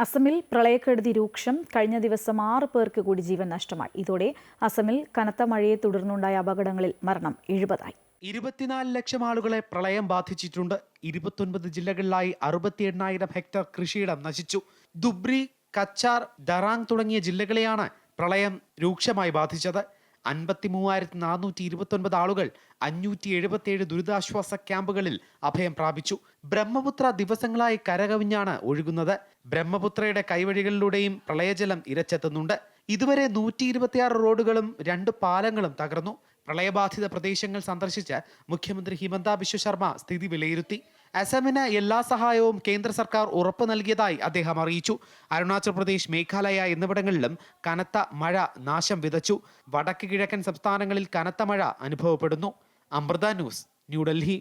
അസമിൽ പ്രളയക്കെടുതി രൂക്ഷം. കഴിഞ്ഞ ദിവസം ആറ് പേർക്ക് കൂടി ജീവൻ നഷ്ടമായി. ഇതോടെ അസമിൽ കനത്ത മഴയെ തുടർന്നുണ്ടായ അപകടങ്ങളിൽ മരണം എഴുപതായി. ഇരുപത്തിനാല് ലക്ഷം ആളുകളെ പ്രളയം ബാധിച്ചിട്ടുണ്ട്. ഇരുപത്തൊൻപത് ജില്ലകളിലായി അറുപത്തി എണ്ണായിരം ഹെക്ടർ കൃഷിയിടം നശിച്ചു. ദുബ്രി കച്ചാർ ദറാങ് തുടങ്ങിയ ജില്ലകളെയാണ് പ്രളയം രൂക്ഷമായി ബാധിച്ചത്. അൻപത്തി മൂവായിരത്തി നാനൂറ്റി ഇരുപത്തൊൻപത് ആളുകൾ അഞ്ഞൂറ്റി എഴുപത്തിയേഴ് ദുരിതാശ്വാസ ക്യാമ്പുകളിൽ അഭയം പ്രാപിച്ചു. ബ്രഹ്മപുത്ര ദിവസങ്ങളായി കരകവിഞ്ഞാണ് ഒഴുകുന്നത്. ബ്രഹ്മപുത്രയുടെ കൈവഴികളിലൂടെയും പ്രളയജലം ഇരച്ചെത്തുന്നുണ്ട്. ഇതുവരെ നൂറ്റി ഇരുപത്തിയാറ് റോഡുകളും രണ്ട് പാലങ്ങളും തകർന്നു. പ്രളയബാധിത പ്രദേശങ്ങൾ സന്ദർശിച്ച് മുഖ്യമന്ത്രി ഹിമന്ത ബിശ്വ ശർമ്മ സ്ഥിതി വിലയിരുത്തി. അസമിന് എല്ലാ സഹായവും കേന്ദ്ര സർക്കാർ ഉറപ്പു നൽകിയതായി അദ്ദേഹം അറിയിച്ചു. അരുണാചൽ പ്രദേശ് മേഘാലയ എന്നിവിടങ്ങളിലും കനത്ത മഴ നാശം വിതച്ചു. വടക്ക് കിഴക്കൻ സംസ്ഥാനങ്ങളിൽ കനത്ത മഴ അനുഭവപ്പെടുന്നു. അമൃത ന്യൂസ് ന്യൂഡൽഹി.